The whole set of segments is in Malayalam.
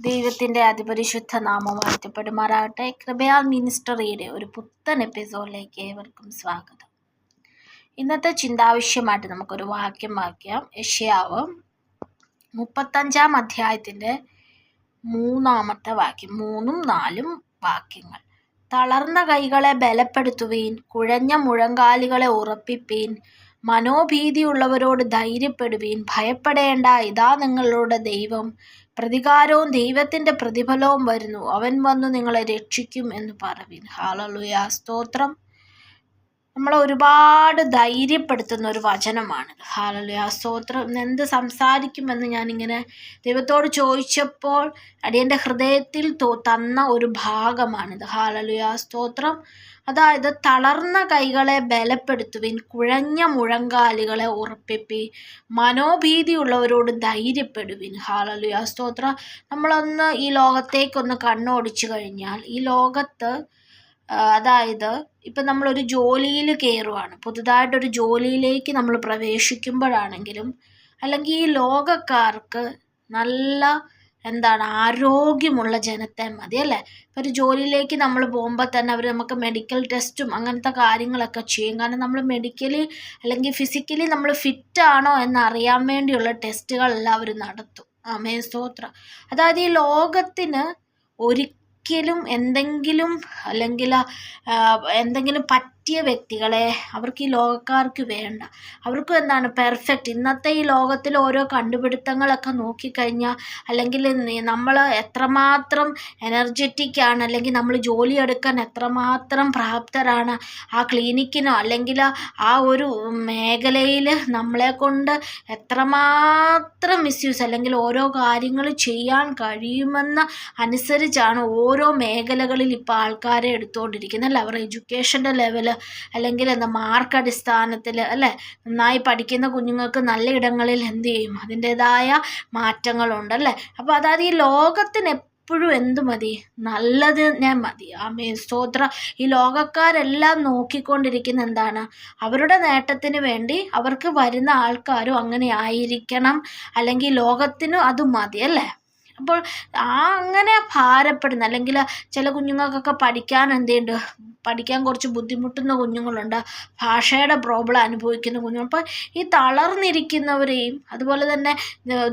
ദൈവത്തിന്റെ അതിപരിശുദ്ധ നാമം വാഴ്ത്തപ്പെടുമാറാകട്ടെ കൃപയാൽ മിനിസ്റ്ററിയുടെ ഒരു പുത്തൻ എപ്പിസോഡിലേക്ക് ഏവർക്കും സ്വാഗതം. ഇന്നത്തെ ചിന്താവിഷ്യമായിട്ട് നമുക്കൊരു വാക്യം വാക്യം യഷ്യാവ് മുപ്പത്തഞ്ചാം അധ്യായത്തിന്റെ മൂന്നാമത്തെ വാക്യം മൂന്നും നാലും വാക്യങ്ങൾ. തളർന്ന കൈകളെ ബലപ്പെടുത്തുവീൻ കുഴഞ്ഞ മുഴങ്കാലുകളെ ഉറപ്പിപ്പീൻ മനോഭീതിയുള്ളവരോട് ധൈര്യപ്പെടുവീൻ. ഭയപ്പെടേണ്ട. ഇതാ നിങ്ങളുടെ ദൈവം. പ്രതികാരവും ദൈവത്തിന്റെ പ്രതിഫലവും വരുന്നു. അവൻ വന്നു നിങ്ങളെ രക്ഷിക്കും എന്ന് പറവീൻ ഹാലലുയ സ്തോത്രം. നമ്മളെ ഒരുപാട് ധൈര്യപ്പെടുത്തുന്ന ഒരു വചനമാണ്. ഹാലലുയ സ്തോത്രം. എന്ത് സംസാരിക്കുമെന്ന് ഞാനിങ്ങനെ ദൈവത്തോട് ചോദിച്ചപ്പോൾ അടിയന്റെ ഹൃദയത്തിൽ തന്ന ഒരു ഭാഗമാണിത്. ഹാലലുയ സ്തോത്രം. അതായത് തളർന്ന കൈകളെ ബലപ്പെടുത്തുവിൻ കുഴഞ്ഞ മുഴങ്കാലുകളെ ഉറപ്പിപ്പി മനോഭീതിയുള്ളവരോട് ധൈര്യപ്പെടുവിൻ. ഹാലലുയ സ്തോത്ര. നമ്മളൊന്ന് ഈ ലോകത്തേക്കൊന്ന് കണ്ണോടിച്ചു കഴിഞ്ഞാൽ ഈ ലോകത്ത് അതായത് ഇപ്പം നമ്മളൊരു ജോലിയിൽ കയറുവാണ് പുതുതായിട്ടൊരു ജോലിയിലേക്ക് നമ്മൾ പ്രവേശിക്കുമ്പോഴാണെങ്കിലും അല്ലെങ്കിൽ ഈ ലോകക്കാർക്ക് നല്ല എന്താണ് ആരോഗ്യമുള്ള ജനത്തെ മതി അല്ലേ? ഇപ്പോൾ ഒരു ജോലിയിലേക്ക് നമ്മൾ പോകുമ്പോൾ തന്നെ അവർ നമുക്ക് മെഡിക്കൽ ടെസ്റ്റും അങ്ങനത്തെ കാര്യങ്ങളൊക്കെ ചെയ്യും. കാരണം നമ്മൾ മെഡിക്കലി അല്ലെങ്കിൽ ഫിസിക്കലി നമ്മൾ ഫിറ്റാണോ എന്ന് അറിയാൻ വേണ്ടിയുള്ള ടെസ്റ്റുകളെല്ലാം അവർ നടത്തും. ആമേ സ്തോത്ര. അതായത് ഈ ലോകത്തിന് ഒരിക്കലും എന്തെങ്കിലും അല്ലെങ്കിൽ എന്തെങ്കിലും എന്തെങ്കിലും പറ്റിയ വ്യക്തികളെ അവർക്ക് ഈ ലോകക്കാർക്ക് വേണ്ട. അവർക്കും എന്താണ് പെർഫെക്റ്റ് ഇന്നത്തെ ഈ ലോകത്തിൽ ഓരോ കണ്ടുപിടുത്തങ്ങളൊക്കെ നോക്കിക്കഴിഞ്ഞാൽ അല്ലെങ്കിൽ നമ്മൾ എത്രമാത്രം എനർജറ്റിക് ആണ് അല്ലെങ്കിൽ നമ്മൾ ജോലി എടുക്കാൻ എത്രമാത്രം പ്രാപ്തരാണ് ആ ക്ലിനിക്കിനോ അല്ലെങ്കിൽ ആ ഒരു മേഖലയിൽ നമ്മളെ കൊണ്ട് എത്രമാത്രം മിസ്യൂസ് അല്ലെങ്കിൽ ഓരോ കാര്യങ്ങൾ ചെയ്യാൻ കഴിയുമെന്ന് അനുസരിച്ചാണ് ഓരോ മേഖലകളിൽ ഇപ്പോൾ ആൾക്കാരെ എടുത്തുകൊണ്ടിരിക്കുന്നത്. അല്ല? അവരുടെ എഡ്യൂക്കേഷന്റെ ലെവൽ അല്ലെങ്കിൽ എന്താ മാർക്ക് അടിസ്ഥാനത്തിൽ അല്ലേ? നന്നായി പഠിക്കുന്ന കുഞ്ഞുങ്ങൾക്ക് നല്ല ഇടങ്ങളിൽ എന്ത് ചെയ്യും? അതിന്റെതായ മാറ്റങ്ങളുണ്ട് അല്ലേ? അപ്പോൾ അതായത് ഈ ലോകത്തിന് എപ്പോഴും എന്ത് മതി? നല്ലത് ഞാൻ മതി. ആമേ സ്തോത്ര. ഈ ലോകക്കാരെല്ലാം നോക്കിക്കൊണ്ടിരിക്കുന്ന എന്താണ്? അവരുടെ നേട്ടത്തിന് വേണ്ടി അവർക്ക് വരുന്ന ആൾക്കാരും അങ്ങനെ ആയിരിക്കണം. അല്ലെങ്കിൽ ലോകത്തിനും അത് മതി അല്ലേ? അപ്പോൾ ആ അങ്ങനെ ഭാരപ്പെടുന്ന അല്ലെങ്കിൽ ചില കുഞ്ഞുങ്ങൾക്കൊക്കെ പഠിക്കാൻ എന്തുണ്ട്? പഠിക്കാൻ കുറച്ച് ബുദ്ധിമുട്ടുന്ന കുഞ്ഞുങ്ങളുണ്ട്. ഭാഷയുടെ പ്രോബ്ലം അനുഭവിക്കുന്ന കുഞ്ഞുങ്ങൾ. അപ്പോൾ ഈ തളർന്നിരിക്കുന്നവരെയും അതുപോലെ തന്നെ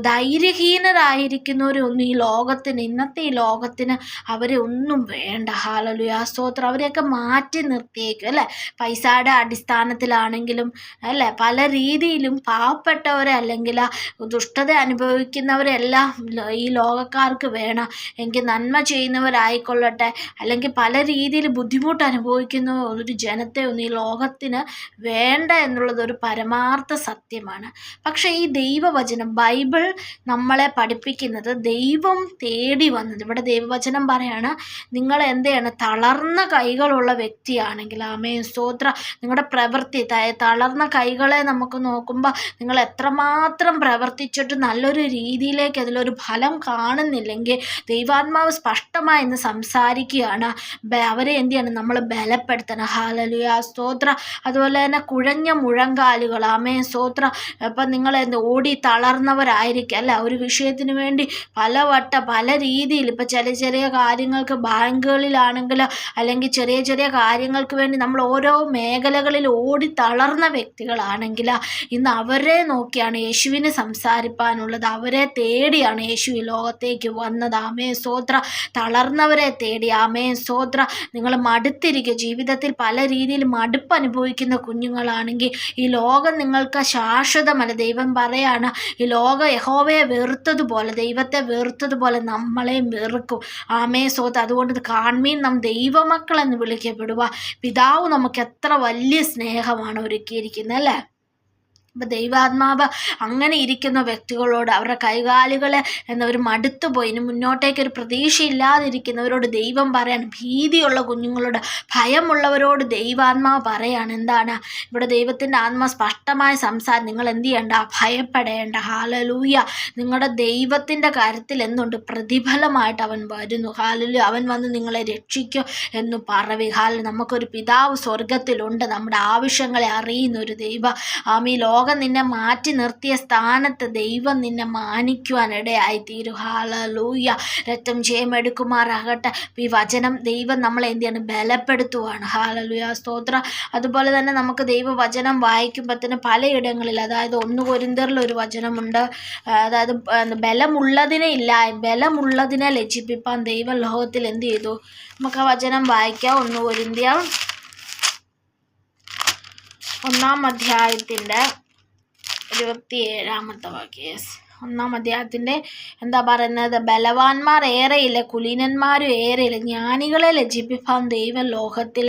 ധൈര്യഹീനരായിരിക്കുന്നവരും ധൈര്യഹീനരായിരിക്കുന്നവരെ ഒന്നും ഈ ലോകത്തിന് ഇന്നത്തെ ഈ ലോകത്തിന് അവരെ ഒന്നും വേണ്ട. ഹാലലുയാ സ്തോത്രം. അവരെയൊക്കെ മാറ്റി നിർത്തിയേക്കും അല്ലേ? പൈസയുടെ അടിസ്ഥാനത്തിലാണെങ്കിലും അല്ലേ? പല രീതിയിലും പാവപ്പെട്ടവരെ അല്ലെങ്കിൽ ദുഷ്ടത അനുഭവിക്കുന്നവരെല്ലാം ഈ ലോകക്കാർക്ക് വേണം. എങ്കിൽ നന്മ ചെയ്യുന്നവരായിക്കൊള്ളട്ടെ. അല്ലെങ്കിൽ പല രീതിയിൽ ബുദ്ധിമുട്ട് അനുഭവിക്കുന്ന ഒരു ജനത്തെ ഒന്നും ഈ ലോകത്തിന് വേണ്ട എന്നുള്ളത് ഒരു പരമാർത്ഥ സത്യമാണ്. പക്ഷേ ഈ ദൈവവചനം ബൈബിൾ നമ്മളെ പഠിപ്പിക്കുന്നത് ദൈവം തേടി വന്നത്. ഇവിടെ ദൈവവചനം പറയാണ് നിങ്ങൾ എന്തെയാണ്? തളർന്ന കൈകളുള്ള വ്യക്തിയാണെങ്കിൽ ആമേ സ്തോത്ര. നിങ്ങളുടെ പ്രവൃത്തി തളർന്ന കൈകളെ നമുക്ക് നോക്കുമ്പോൾ നിങ്ങൾ എത്രമാത്രം പ്രവർത്തിച്ചിട്ട് നല്ലൊരു രീതിയിലേക്ക് അതിലൊരു ഫലം കാണുന്നില്ലെങ്കിൽ ദൈവാത്മാവ് സ്പഷ്ടമായി ഇന്ന് സംസാരിക്കുകയാണ്. അവരെ എന്ത് ചെയ്യണം നമ്മൾ ബലപ്പെടുത്തണം. ഹാലലുയ സ്തോത്ര. അതുപോലെ തന്നെ കുഴഞ്ഞ മുഴങ്കാലുകൾ. ആമേ സ്തോത്ര. അപ്പം നിങ്ങൾ എന്ത് ഓടി തളർന്നവരായിരിക്കും. അല്ല ഒരു വിഷയത്തിന് വേണ്ടി പലവട്ട പല രീതിയിൽ ഇപ്പം ചെറിയ ചെറിയ കാര്യങ്ങൾക്ക് ബാങ്കുകളിലാണെങ്കിൽ അല്ലെങ്കിൽ ചെറിയ ചെറിയ കാര്യങ്ങൾക്ക് വേണ്ടി നമ്മൾ ഓരോ മേഖലകളിൽ ഓടി തളർന്ന വ്യക്തികളാണെങ്കിൽ ഇന്ന് അവരെ നോക്കിയാണ് യേശുവിന് സംസാരിപ്പാനുള്ളത്. അവരെ തേടിയാണ് യേശു ഈ ലോകത്തേക്ക് വന്നത്. ആമേ സ്തോത്ര. തളർന്നവരെ തേടി. ആമേ സ്തോത്ര. നിങ്ങൾ മടുത്തിരിക്കുക ജീവിതത്തിൽ പല രീതിയിൽ മടുപ്പ് അനുഭവിക്കുന്ന കുഞ്ഞുങ്ങളാണെങ്കിൽ ഈ ലോകം നിങ്ങൾക്ക് ശാശ്വതമല്ല. ദൈവം പറയാണ് ഈ ലോകം യഹോവയെ വെറുത്തതുപോലെ ദൈവത്തെ വെറുത്തതുപോലെ നമ്മളെയും വെറുക്കും. ആമേ സോത്ത് അതുകൊണ്ട് കാൺമീൻ നാം ദൈവമക്കളെന്ന് വിളിക്കപ്പെടുക പിതാവ് നമുക്ക് എത്ര വലിയ സ്നേഹമാണ് ഒരുക്കിയിരിക്കുന്നത് അല്ലേ? അപ്പം ദൈവാത്മാവ് അങ്ങനെ ഇരിക്കുന്ന വ്യക്തികളോട് അവരുടെ കൈകാലുകളെ എന്നവർ മടുത്തു പോയി. ഇനി മുന്നോട്ടേക്ക് ഒരു പ്രതീക്ഷയില്ലാതിരിക്കുന്നവരോട് ദൈവം പറയാണ് ഭീതിയുള്ള കുഞ്ഞുങ്ങളോട് ഭയമുള്ളവരോട് ദൈവാത്മാവ് പറയാണ്. എന്താണ്? ഇവിടെ ദൈവത്തിന്റെ ആത്മ സ്പഷ്ടമായ സംസാരം. നിങ്ങൾ എന്ത് ചെയ്യണ്ട? ഭയപ്പെടേണ്ട. ഹാലലൂയ നിങ്ങളുടെ ദൈവത്തിന്റെ കാര്യത്തിൽ എന്തുണ്ട്? പ്രതിഫലമായിട്ട് അവൻ വരുന്നു. ഹാലലു അവൻ വന്ന് നിങ്ങളെ രക്ഷിക്കും എന്ന് പറവി. ഹാലു നമുക്കൊരു പിതാവ് സ്വർഗത്തിലുണ്ട് നമ്മുടെ ആവശ്യങ്ങളെ അറിയുന്ന ഒരു ദൈവ. ആമീ ലോക ലോകം നിന്നെ മാറ്റി നിർത്തിയ സ്ഥാനത്ത് ദൈവം നിന്നെ മാനിക്കുവാൻ ഇടയായി തീരും ഹാലലൂയ രക്തം ജയമെടുക്കുമാറാകട്ടെ. ഈ വചനം ദൈവം നമ്മളെ എന്ത് ചെയ്യാണ്? ബലപ്പെടുത്തുവാണ്. ഹാലലൂയ സ്തോത്ര. അതുപോലെ തന്നെ നമുക്ക് ദൈവവചനം വായിക്കുമ്പോഴത്തേന് പലയിടങ്ങളിൽ അതായത് ഒന്ന് കൊരിന്തറിൽ ഒരു വചനമുണ്ട്. അതായത് ബലമുള്ളതിനെ ഇല്ല ബലമുള്ളതിനെ ലജിപ്പിപ്പാൻ ദൈവം ലോകത്തിൽ എന്ത് ചെയ്തു? നമുക്ക് ആ വചനം വായിക്കാം. ഒന്ന് കൊരിന്ത്യ ഒന്നാം അധ്യായത്തിന്റെ ഇരുപത്തി ഏഴാമത്തെ വാക്യം യെസ് ഒന്നാം അദ്ദേഹത്തിന്റെ എന്താ പറയുന്നത് ബലവാന്മാർ ഏറെയില്ല കുലീനന്മാരും ഏറെയില്ല. ജ്ഞാനികളെ ലജിപ്പിപ്പാൻ ദൈവലോകത്തിൽ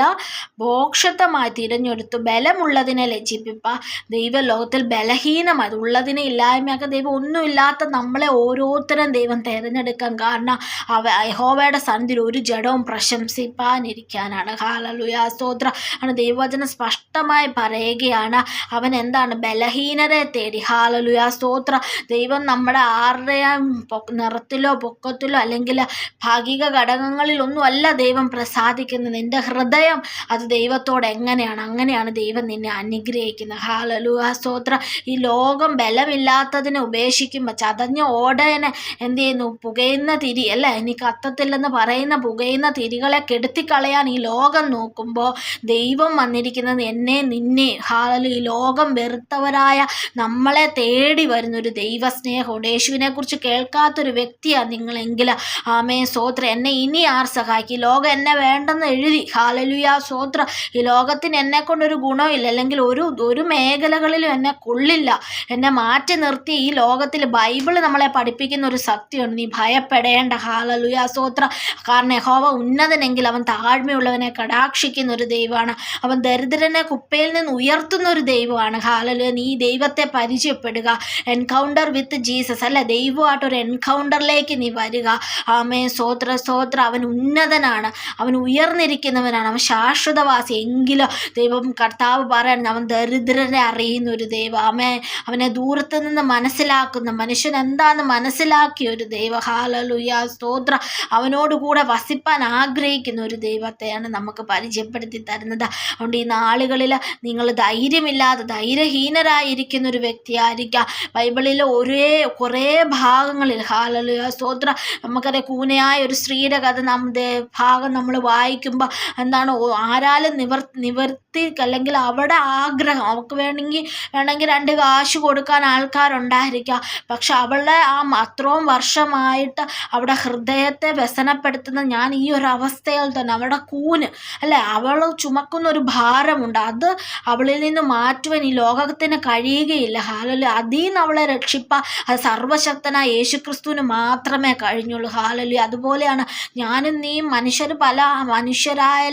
ഭോക്ഷത്വമായി തിരഞ്ഞെടുത്തു. ബലമുള്ളതിനെ ലജിപ്പിപ്പ ദൈവലോകത്തിൽ ബലഹീനമായി. ഉള്ളതിനെ ഇല്ലായ്മയൊക്കെ ദൈവം ഒന്നുമില്ലാത്ത നമ്മളെ ഓരോരുത്തരും ദൈവം തിരഞ്ഞെടുക്കാൻ കാരണം അവ യഹോവയുടെ സന്ധിയിൽ ഒരു ജഡവും പ്രശംസിപ്പാനിരിക്കാനാണ്. ഹാലലുയ സ്തോത്ര. ആണ് ദൈവവചനം സ്പഷ്ടമായി പറയുകയാണ്. അവൻ എന്താണ്? ബലഹീനരെ തേടി. ഹാലലുയ സ്തോത്ര. ദൈവം നമ്മുടെ ആരുടെയും നിറത്തിലോ പൊക്കത്തിലോ അല്ലെങ്കിൽ ഭാഗിക ഘടകങ്ങളിലൊന്നും അല്ല ദൈവം പ്രസാദിക്കുന്നത്. നിന്റെ ഹൃദയം അത് ദൈവത്തോട് എങ്ങനെയാണ്? അങ്ങനെയാണ് ദൈവം നിന്നെ അനുഗ്രഹിക്കുന്നത്. ഹാലലുഹ സ്തോത്ര. ഈ ലോകം ബലമില്ലാത്തതിനെ ഉപേക്ഷിക്കുമ്പോൾ ചതഞ്ഞ ഓടേനെ എന്ത് ചെയ്യുന്നു? പുകയുന്ന തിരി അല്ല? ഇനി കത്തത്തില്ലെന്ന് പറയുന്ന പുകയുന്ന തിരികളെ കെടുത്തിക്കളയാൻ ഈ ലോകം നോക്കുമ്പോൾ ദൈവം വന്നിരിക്കുന്നത് എന്നെ നിന്നെ. ഹാലലു ഈ ലോകം വെറുത്തവരായ നമ്മളെ തേടി വരുന്നൊരു ദൈവസ്നേഹം സ്നേഹമുണ്ട്. യേശുവിനെ കുറിച്ച് കേൾക്കാത്തൊരു വ്യക്തിയാണ് നിങ്ങളെങ്കിൽ. ആമേ സോത്ര എന്നെ ഇനി ആർ സഹായിക്കും? ലോകം എന്നെ വേണ്ടെന്ന് എഴുതി. ഹാലലുയ. സോത്ര ഈ ലോകത്തിന് എന്നെ കൊണ്ടൊരു ഗുണമില്ല അല്ലെങ്കിൽ ഒരു ഒരു മേഖലകളിലും എന്നെ കൊള്ളില്ല. എന്നെ മാറ്റി നിർത്തി. ഈ ലോകത്തിൽ ബൈബിൾ നമ്മളെ പഠിപ്പിക്കുന്ന ഒരു സത്യമുണ്ട് നീ ഭയപ്പെടേണ്ട. ഹാലലുയ. സോത്ര കാരണം യഹോവ ഉന്നതനെങ്കിൽ അവൻ താഴ്മയുള്ളവനെ കടാക്ഷിക്കുന്ന ഒരു ദൈവമാണ്. അവൻ ദരിദ്രനെ കുപ്പയിൽ നിന്ന് ഉയർത്തുന്ന ഒരു ദൈവമാണ്. ഹാലലുയ. നീ ദൈവത്തെ പരിചയപ്പെടുക. Encounter with Jesus. അല്ല ദൈവമായിട്ട് ഒരു എൻകൗണ്ടറിലേക്ക് നീ വരിക. ആമേ സോത്ര സോത്ര അവൻ ഉന്നതനാണ്. അവൻ ഉയർന്നിരിക്കുന്നവനാണ്. അവൻ ശാശ്വതവാസി. എങ്കിലും ദൈവം കർത്താവ് പറയണം അവൻ ദരിദ്രരെ അറിയുന്ന ഒരു ദൈവം. ആമേ അവനെ ദൂരത്ത് നിന്ന് മനസ്സിലാക്കുന്ന മനുഷ്യൻ എന്താണെന്ന് മനസ്സിലാക്കിയ ഒരു ദൈവ. ഹാലലുയ സ്തോത്ര. അവനോടുകൂടെ വസിപ്പാൻ ആഗ്രഹിക്കുന്ന ഒരു ദൈവത്തെയാണ് നമുക്ക് പരിചയപ്പെടുത്തി തരുന്നത്. അതുകൊണ്ട് ഈ നാളുകളിൽ നിങ്ങൾ ധൈര്യമില്ലാതെ ധൈര്യഹീനരായിരിക്കുന്ന ഒരു വ്യക്തിയായിരിക്കാം. ബൈബിളിൽ ഒരേ കുറേ ഭാഗങ്ങളിൽ ഹാലലുയ സ്തോത്ര. നമുക്കറിയാം കൂനയായ ഒരു സ്ത്രീയുടെ കഥ നമ്മുടെ ഭാഗം നമ്മൾ വായിക്കുമ്പോൾ എന്താണ് ആരാലും നിവർ നിവർത്തി അല്ലെങ്കിൽ അവിടെ ആഗ്രഹം അവൾക്ക് വേണമെങ്കിൽ വേണമെങ്കിൽ രണ്ട് കാശ് കൊടുക്കാൻ ആൾക്കാരുണ്ടായിരിക്കാം. പക്ഷെ അവളുടെ ആ അത്രയും വർഷമായിട്ട് അവിടെ ഹൃദയത്തെ വ്യസനപ്പെടുത്തുന്ന ഞാൻ ഈ ഒരു അവസ്ഥയിൽ തന്നെ അവളുടെ കൂന് അല്ലെ? അവൾ ചുമക്കുന്ന ഒരു ഭാരമുണ്ട്. അത് അവളിൽ നിന്ന് മാറ്റുവാൻ ഈ ലോകത്തിന് കഴിയുകയില്ല. ഹാലല് അതിൽ നിന്ന് അവളെ രക്ഷിപ്പാൻ അത് സർവശക്തനായ യേശുക്രിസ്തുവിന് മാത്രമേ കഴിഞ്ഞുള്ളൂ. ഹാലലി അതുപോലെയാണ് ഞാനും നീ മനുഷ്യർ പല മനുഷ്യരായ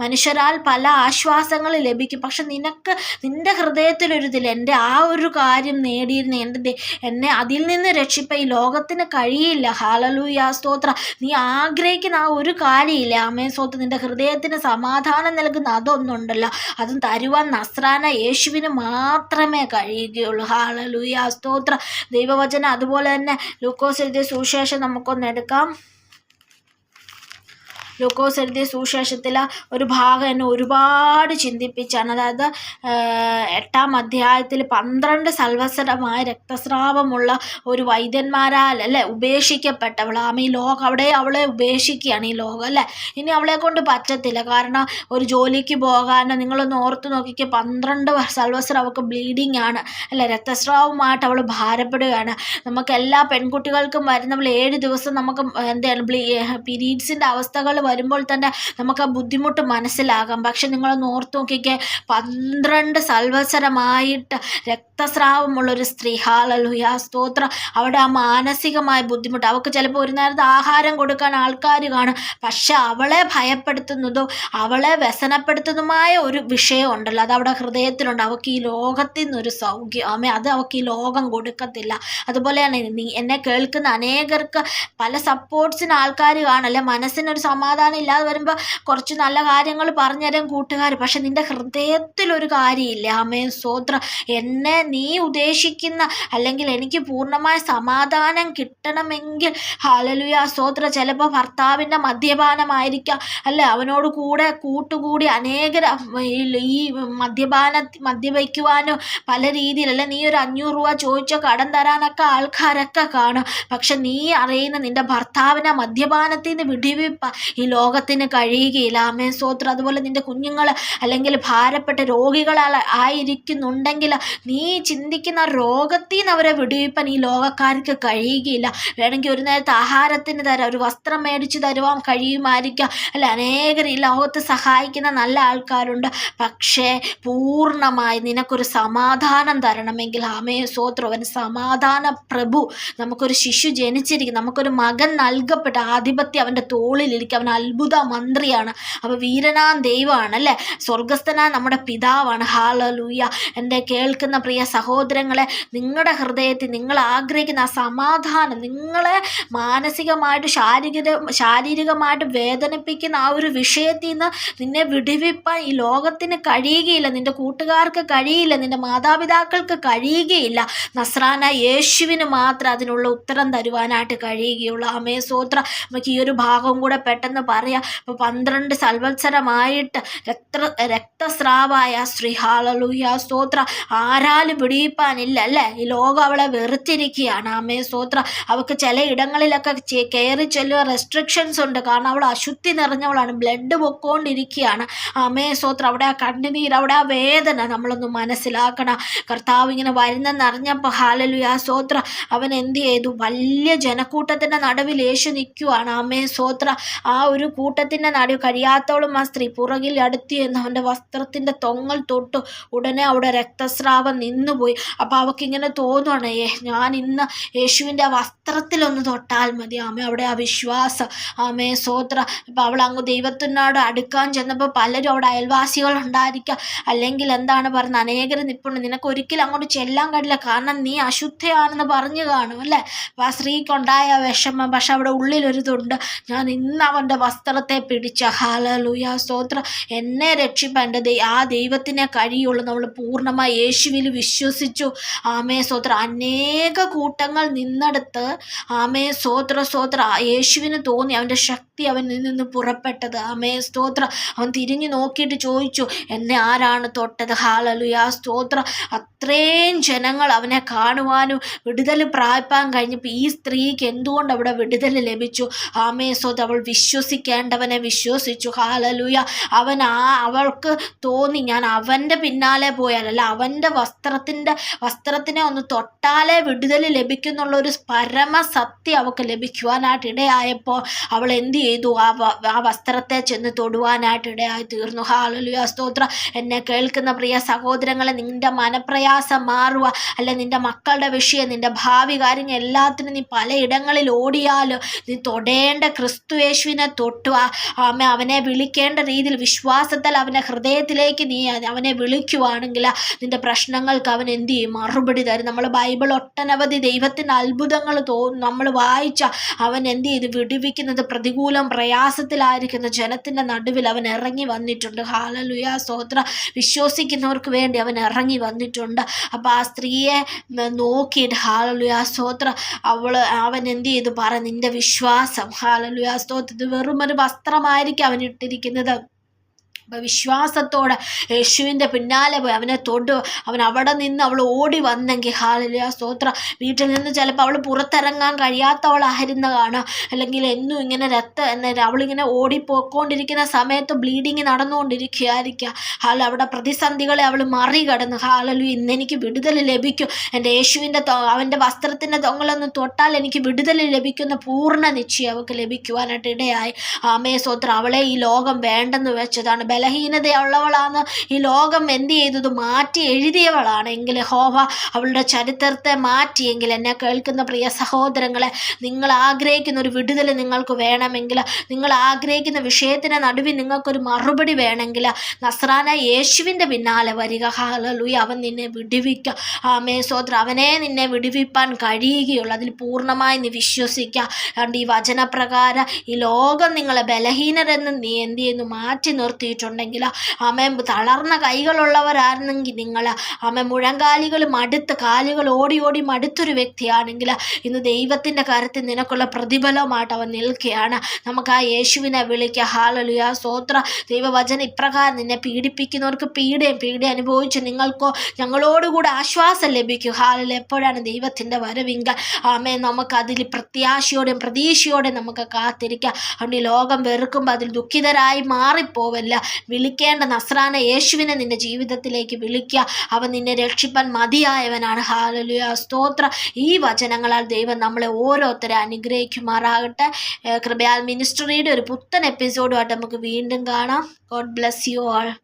മനുഷ്യരാൽ പല ആശ്വാസങ്ങൾ ലഭിക്കും. പക്ഷെ നിനക്ക് നിന്റെ ഹൃദയത്തിലൊരിതിൽ എന്റെ ആ ഒരു കാര്യം നേടിയിരുന്ന എന്റെ എന്നെ അതിൽ നിന്ന് രക്ഷിപ്പ ഈ ലോകത്തിന് കഴിയില്ല. ഹാലലൂയ സ്തോത്ര. നീ ആഗ്രഹിക്കുന്ന ആ ഒരു കാര്യമില്ല. അമ്മേ സ്തോത്ര. നിന്റെ ഹൃദയത്തിന് സമാധാനം നൽകുന്ന അതൊന്നുണ്ടല്ലോ. അതും തരുവാൻ നസ്രാന യേശുവിന് മാത്രമേ കഴിയുകയുള്ളൂ. ഹാലലൂയ സ്തോത്ര. ദൈവവചനം അതുപോലെ തന്നെ ലൂക്കോസ് എഴുതിയ സുവിശേഷം നമുക്കൊന്ന് എടുക്കാം. ലൂക്കോസ് എഴുതിയ സുവിശേഷത്തിലെ ഒരു ഭാഗം എന്നെ ഒരുപാട് ചിന്തിപ്പിച്ചാണ്. അതായത് എട്ടാം അധ്യായത്തിൽ പന്ത്രണ്ട് സൽവസരമായ രക്തസ്രാവമുള്ള ഒരു വൈദ്യന്മാരാൽ അല്ലേ ഉപേക്ഷിക്കപ്പെട്ടവൾ. ആമ ഈ ലോകം അവിടെ അവളെ ഉപേക്ഷിക്കുകയാണ് ഈ ലോകം അല്ലേ? ഇനി അവളെ കൊണ്ട് പറ്റത്തില്ല. കാരണം ഒരു ജോലിക്ക് പോകാനോ നിങ്ങളൊന്ന് ഓർത്ത് നോക്കിക്കുക പന്ത്രണ്ട് സൽവസരം അവൾക്ക് ബ്ലീഡിങ് ആണ്. അല്ലേ രക്തസ്രാവമായിട്ട് അവൾ ഭാരപ്പെടുകയാണ്. നമുക്ക് എല്ലാ പെൺകുട്ടികൾക്കും വരുന്നവൾ ഏഴ് ദിവസം നമുക്ക് എന്താണ് ബ്ലീ പീരീഡ്സിന്റെ അവസ്ഥകൾ വരുമ്പോൾ തന്നെ നമുക്ക് ആ ബുദ്ധിമുട്ട് മനസ്സിലാകാം. പക്ഷെ നിങ്ങളൊന്ന് ഓർത്ത് നോക്കിക്കേ പന്ത്രണ്ട് സൽവത്സരമായിട്ട് രക്തസ്രാവമുള്ളൊരു സ്ത്രീ. ഹാലലുയ സ്തോത്രം. അവിടെ ആ മാനസികമായ ബുദ്ധിമുട്ട്. അവൾക്ക് ചിലപ്പോൾ ഒരു നേരത്തെ ആഹാരം കൊടുക്കാൻ ആൾക്കാർ കാണും. പക്ഷെ അവളെ ഭയപ്പെടുത്തുന്നതും അവളെ വ്യസനപ്പെടുത്തുന്നതുമായ ഒരു വിഷയം ഉണ്ടല്ലോ. അത് അവിടെ ഹൃദയത്തിലുണ്ട്. അവൾക്ക് ഈ ലോകത്തിൽ നിന്നൊരു സൗഖ്യം. ആമേ അത് അവൾക്ക് ഈ ലോകം കൊടുക്കത്തില്ല. അതുപോലെയാണ് നീ എന്നെ കേൾക്കുന്ന അനേകർക്ക് പല സപ്പോർട്ട്സിന് ആൾക്കാർ കാണല്ലേ മനസ്സിനൊരു സമാ സമാധാനം ഇല്ലാതെ വരുമ്പോൾ കുറച്ച് നല്ല കാര്യങ്ങൾ പറഞ്ഞുതരാൻ കൂട്ടുകാർ പക്ഷെ നിന്റെ ഹൃദയത്തിലൊരു കാര്യമില്ല. അമ്മയും സ്വോത്ര എന്നെ നീ ഉദ്ദേശിക്കുന്ന അല്ലെങ്കിൽ എനിക്ക് പൂർണമായ സമാധാനം കിട്ടണമെങ്കിൽ ഹാലലുയ സ്വോത്ര ചിലപ്പോൾ ഭർത്താവിന്റെ മദ്യപാനമായിരിക്കാം. അല്ലെ? അവനോട് കൂടെ കൂട്ടുകൂടി അനേകർ ഈ മദ്യപാന മദ്യപിക്കുവാനോ പല രീതിയിൽ അല്ലെ നീ ഒരു അഞ്ഞൂറ് രൂപ ചോദിച്ചോ കടം തരാനൊക്കെ ആൾക്കാരൊക്കെ കാണും. പക്ഷെ നീ അറിയുന്ന നിന്റെ ഭർത്താവിനെ മദ്യപാനത്തിൽ നിന്ന് വിടിവിപ്പ. ഈ ലോകത്തിന് കഴിയുകയില്ല. ആമേ സ്വോത്രം അതുപോലെ നിന്റെ കുഞ്ഞുങ്ങൾ അല്ലെങ്കിൽ ഭാരപ്പെട്ട രോഗികളാൽ ആയിരിക്കുന്നുണ്ടെങ്കിൽ നീ ചിന്തിക്കുന്ന രോഗത്തിൽ നിന്ന് അവരെ വിടുവിപ്പാൻ ഈ ലോകക്കാർക്ക് കഴിയുകയില്ല. വേണമെങ്കിൽ ഒരു നേരത്തെ ആഹാരത്തിന് തരാം. ഒരു വസ്ത്രം മേടിച്ച് തരുവാൻ കഴിയുമായിരിക്കാം. അല്ല അനേകർ ഈ ലോകത്ത് സഹായിക്കുന്ന നല്ല ആൾക്കാരുണ്ട്. പക്ഷേ പൂർണമായി നിനക്കൊരു സമാധാനം തരണമെങ്കിൽ ആമേ സ്വോത്രം അവൻ സമാധാന പ്രഭു നമുക്കൊരു ശിശു ജനിച്ചിരിക്കും നമുക്കൊരു മകൻ നൽകപ്പെട്ട ആധിപത്യം അവന്റെ തോളിലിരിക്കും. അവൻ അത്ഭുത മന്ത്രിയാണ്. അപ്പോൾ വീരനാം ദൈവമാണ് അല്ലേ? സ്വർഗസ്ഥനാ നമ്മുടെ പിതാവാണ്. ഹാലലൂയ എന്റെ കേൾക്കുന്ന പ്രിയ സഹോദരങ്ങളെ നിങ്ങളുടെ ഹൃദയത്തിൽ നിങ്ങൾ ആഗ്രഹിക്കുന്ന ആ സമാധാനം നിങ്ങളെ മാനസികമായിട്ട് ശാരീരിക ശാരീരികമായിട്ട് വേദനിപ്പിക്കുന്ന ആ ഒരു വിഷയത്തിൽ നിന്ന് നിന്നെ വിടുവിപ്പാൻ ഈ ലോകത്തിന് കഴിയുകയില്ല. നിന്റെ കൂട്ടുകാർക്ക് കഴിയില്ല നിന്റെ മാതാപിതാക്കൾക്ക് കഴിയുകയില്ല. നസ്രാന യേശുവിന് മാത്രം അതിനുള്ള ഉത്തരം തരുവാനായിട്ട് കഴിയുകയുള്ളൂ. അമേ സോത്ര നമുക്ക് ഈ ഒരു ഭാഗം കൂടെ പെട്ടെന്ന് പറയാം. ഇപ്പോൾ പന്ത്രണ്ട് സൽവത്സരമായിട്ട് രക്ത രക്തസ്രാവായ ശ്രീഹാലലുയ സ്തോത്ര. ആരാലും പിടിയിപ്പാനില്ല അല്ലേ? ഈ ലോകം അവളെ വെറുത്തിരിക്കുകയാണ്. അമ്മേ സ്തോത്ര. അവൾക്ക് ചില ഇടങ്ങളിലൊക്കെ കയറി ചെല്ലുക റെസ്ട്രിക്ഷൻസ് ഉണ്ട്. കാരണം അവൾ അശുദ്ധി നിറഞ്ഞവളാണ്. ബ്ലഡ് പൊക്കോണ്ടിരിക്കുകയാണ്. അമ്മേ സ്തോത്ര. അവിടെ ആ കണ്ണുനീർ അവിടെ ആ വേദന നമ്മളൊന്ന് മനസ്സിലാക്കണം. കർത്താവ് ഇങ്ങനെ വരുന്നെന്നറിഞ്ഞപ്പോൾ ഹാലലുയ സ്തോത്ര. അവൻ എന്ത് ചെയ്തു? വലിയ ജനക്കൂട്ടത്തിന്റെ നടുവിൽ യേശു നിൽക്കുവാണ്. അമ്മേ സ്തോത്ര. ആ ഒരു കൂട്ടത്തിന്റെ നടു കഴിയാത്തോളം ആ സ്ത്രീ പുറകിൽ അടുത്ത് എന്ന് അവന്റെ വസ്ത്രത്തിന്റെ തൊങ്ങൽ തൊട്ടു. ഉടനെ അവിടെ രക്തസ്രാവം നിന്നുപോയി. അപ്പോൾ അവൾക്കിങ്ങനെ തോന്നുകയാണ് ഏ ഞാൻ ഇന്ന് യേശുവിന്റെ വസ്ത്രത്തിലൊന്ന് തൊട്ടാൽ മതി. ആമേ അവിടെ ആ വിശ്വാസം. ആമേ സോത്ര ഇപ്പം അവൾ അങ്ങ് ദൈവത്തിനോട് അടുക്കാൻ ചെന്നപ്പോൾ പലരും അവിടെ അയൽവാസികൾ ഉണ്ടായിരിക്കുക അല്ലെങ്കിൽ എന്താണ് പറഞ്ഞത് അനേകർ നിപ്പുണ്ട്. നിനക്ക് ഒരിക്കലും അങ്ങോട്ട് ചെല്ലാൻ കഴിയില്ല. കാരണം നീ അശുദ്ധയാണെന്ന് പറഞ്ഞു കാണും അല്ലേ? അപ്പോൾ ആ സ്ത്രീക്കുണ്ടായ വിഷമം. പക്ഷെ അവിടെ ഉള്ളിലൊരിതുണ്ട്. ഞാൻ ഇന്ന് അവന്റെ വസ്ത്രത്തെ പിടിച്ച. ഹാലലുയ സ്തോത്ര. എന്നെ രക്ഷിപ്പാൻ ആ ദൈവത്തിനെ കഴിയുള്ളൂ. നമ്മൾ പൂർണമായി യേശുവിൽ വിശ്വസിച്ചു. ആമേ സ്തോത്ര. അനേക കൂട്ടങ്ങൾ നിന്നെടുത്ത് ആമേ സ്തോത്ര സ്തോത്ര. യേശുവിന് തോന്നി അവന്റെ ശക്തി അവനിൽ നിന്ന് പുറപ്പെട്ടത്. ആമേ സ്തോത്ര. അവൻ തിരിഞ്ഞു നോക്കിയിട്ട് ചോദിച്ചു എന്നെ ആരാണ് തൊട്ടത്? ഹാലലുയ സ്തോത്ര. അത്രയും ജനങ്ങൾ അവനെ കാണുവാനും വിടുതൽ പ്രായപ്പാൻ കഴിഞ്ഞപ്പോൾ ഈ സ്ത്രീക്ക് എന്തുകൊണ്ട് അവിടെ വിടുതൽ ലഭിച്ചു? ആമേ സ്തോത്ര. അവൾ വിശ്വസിക്കേണ്ടവനെ വിശ്വസിച്ചു. ഹാലലൂയ അവൻ ആ അവൾക്ക് തോന്നി. ഞാൻ അവന്റെ പിന്നാലെ പോയാൽ അല്ല അവന്റെ വസ്ത്രത്തിന്റെ വസ്ത്രത്തിനെ ഒന്ന് തൊട്ടാലേ വിടുതൽ ലഭിക്കുന്നുള്ള ഒരു പരമസത്യം അവൾക്ക് ലഭിക്കുവാനായിട്ട് ഇടയായപ്പോൾ അവൾ എന്ത് ചെയ്തു? ആ ആ വസ്ത്രത്തെ ചെന്ന് തൊടുവാനായിട്ട് ഇടയായി തീർന്നു. ഹാലലുയ സ്തോത്ര. എന്നെ കേൾക്കുന്ന പ്രിയ സഹോദരങ്ങളെ നിന്റെ മനപ്രയാസം മാറുക. അല്ല നിന്റെ മക്കളുടെ വിഷയം നിന്റെ ഭാവി കാര്യങ്ങൾ എല്ലാത്തിനും നീ പലയിടങ്ങളിൽ ഓടിയാലും? നീ തൊടേണ്ട ക്രിസ്തു അമ്മ അവനെ വിളിക്കേണ്ട രീതിയിൽ വിശ്വാസത്താൽ അവന്റെ ഹൃദയത്തിലേക്ക് നീ അവനെ വിളിക്കുവാണെങ്കിൽ നിന്റെ പ്രശ്നങ്ങൾക്ക് അവൻ എന്ത് ചെയ്യും? മറുപടി തരും. നമ്മൾ ബൈബിൾ ഒട്ടനവധി ദൈവത്തിന്റെ അത്ഭുതങ്ങൾ തോ നമ്മൾ വായിച്ച അവൻ എന്ത് ചെയ്ത്? വിടുവിക്കുന്നത് പ്രതികൂലം പ്രയാസത്തിലായിരിക്കുന്ന ജനത്തിന്റെ നടുവിൽ അവൻ ഇറങ്ങി വന്നിട്ടുണ്ട്. ഹാലലുയ സ്തോത്ര. വിശ്വസിക്കുന്നവർക്ക് വേണ്ടി അവൻ ഇറങ്ങി വന്നിട്ടുണ്ട്. അപ്പോൾ ആ സ്ത്രീയെ നോക്കിയിട്ട് ഹാലലുയ സ്തോത്ര. അവൾ അവൻ എന്ത് ചെയ്തു? പറ നിന്റെ വിശ്വാസം. ഹാലലുയ സ്തോത്ര. വെറും ഒരു വസ്ത്രമായിരിക്കും അവൻ ഇട്ടിരിക്കുന്നത് അപ്പോൾ വിശ്വാസത്തോടെ യേശുവിന്റെ പിന്നാലെ പോയി. അവനെ തൊട്ട് അവൻ അവിടെ നിന്ന് അവൾ ഓടി വന്നെങ്കിൽ ഹാലിയ സ്തോത്ര. വീട്ടിൽ നിന്ന് ചിലപ്പോൾ അവൾ പുറത്തിറങ്ങാൻ കഴിയാത്തവളായിരുന്ന കാണാം അല്ലെങ്കിൽ എന്നും ഇങ്ങനെ രക്തം എന്ന അവളിങ്ങനെ ഓടിപ്പോയിക്കൊണ്ടിരിക്കുന്ന സമയത്ത് ബ്ലീഡിങ് നടന്നുകൊണ്ടിരിക്കുകയായിരിക്കുക. ഹാൽ അവിടെ പ്രതിസന്ധികളെ അവൾ മറികടന്ന് ഹാലലു ഇന്ന് എനിക്ക് വിടുതൽ ലഭിക്കും. എന്റെ യേശുവിന്റെ അവന്റെ വസ്ത്രത്തിന്റെ തൊങ്ങലൊന്ന് തൊട്ടാൽ എനിക്ക് വിടുതൽ ലഭിക്കുന്ന പൂർണ നിശ്ചയം അവൾക്ക് ലഭിക്കുവാനായിട്ട് ഇടയായി. ആമേ സ്തോത്രം. അവളെ ഈ ലോകം വേണ്ടെന്ന് വെച്ചതാണ്. ബലഹീനതയുള്ളവളാണ്. ഈ ലോകം എന്ത് ചെയ്തത്? മാറ്റി എഴുതിയവളാണ്. എങ്കിൽ ഹോവ അവളുടെ ചരിത്രത്തെ മാറ്റിയെങ്കിൽ എന്നെ കേൾക്കുന്ന പ്രിയ സഹോദരങ്ങളെ നിങ്ങൾ ആഗ്രഹിക്കുന്ന ഒരു വിടുതൽ നിങ്ങൾക്ക് വേണമെങ്കിൽ നിങ്ങൾ ആഗ്രഹിക്കുന്ന വിഷയത്തിന് നടുവിൽ നിങ്ങൾക്കൊരു മറുപടി വേണമെങ്കിൽ നസ്രാന യേശുവിന്റെ പിന്നാലെ വരിക. ഹാലലൂയ അവൻ നിന്നെ വിടുവിക്കുക ആമേ സ്വോത്ര അവനെ നിന്നെ വിടുവിപ്പാൻ കഴിയുകയുള്ളൂ. അതിൽ പൂർണമായി നീ വിശ്വസിക്കുക കാരണം ഈ വചനപ്രകാരം ഈ ലോകം നിങ്ങളെ ബലഹീനരെന്ന് നീ എന്ത് ചെയ്യുന്നു? മാറ്റി നിർത്തിയിട്ടുണ്ടെങ്കിൽ ആമേ തളർന്ന കൈകളുള്ളവരായിരുന്നെങ്കിൽ നിങ്ങൾ ആമേ മുഴങ്കാലികൾ മടുത്ത് കാലുകൾ ഓടി ഓടി മടുത്തൊരു വ്യക്തിയാണെങ്കിൽ ഇന്ന് ദൈവത്തിന്റെ കാര്യത്തിൽ നിനക്കുള്ള പ്രതിഫലമായിട്ട് അവൻ നിൽക്കുകയാണ്. നമുക്ക് ആ യേശുവിനെ വിളിക്കുക ഹാളലുയ സ്വോത്ര ദൈവവചന ഇപ്രകാരം നിന്നെ പീഡിപ്പിക്കുന്നവർക്ക് പീഡയും പീഡ അനുഭവിച്ച് നിങ്ങൾക്കോ ഞങ്ങളോടുകൂടെ ആശ്വാസം ലഭിക്കും. ഹാലിൽ എപ്പോഴാണ് ദൈവത്തിന്റെ വരവിങ്ക? ആമേ നമുക്ക് അതിൽ പ്രത്യാശയോടെയും പ്രതീക്ഷയോടെയും നമുക്ക് കാത്തിരിക്കാം. അതുകൊണ്ട് ലോകം വെറുക്കുമ്പോൾ അതിൽ ദുഃഖിതരായി മാറിപ്പോവല്ല. വിളിക്കേണ്ട നസ്രാന യേശുവിനെ നിന്റെ ജീവിതത്തിലേക്ക് വിളിക്കുക അവൻ നിന്നെ രക്ഷിപ്പാൻ മതിയായവനാണ്. ഹാലലുയ സ്തോത്ര. ഈ വചനങ്ങളാൽ ദൈവം നമ്മളെ ഓരോരുത്തരെ അനുഗ്രഹിക്കുമാറാകട്ടെ. കൃപയാൽ മിനിസ്ട്രിയുടെ ഒരു പുത്തൻ എപ്പിസോഡുമായിട്ട് നമുക്ക് വീണ്ടും കാണാം. God bless you all.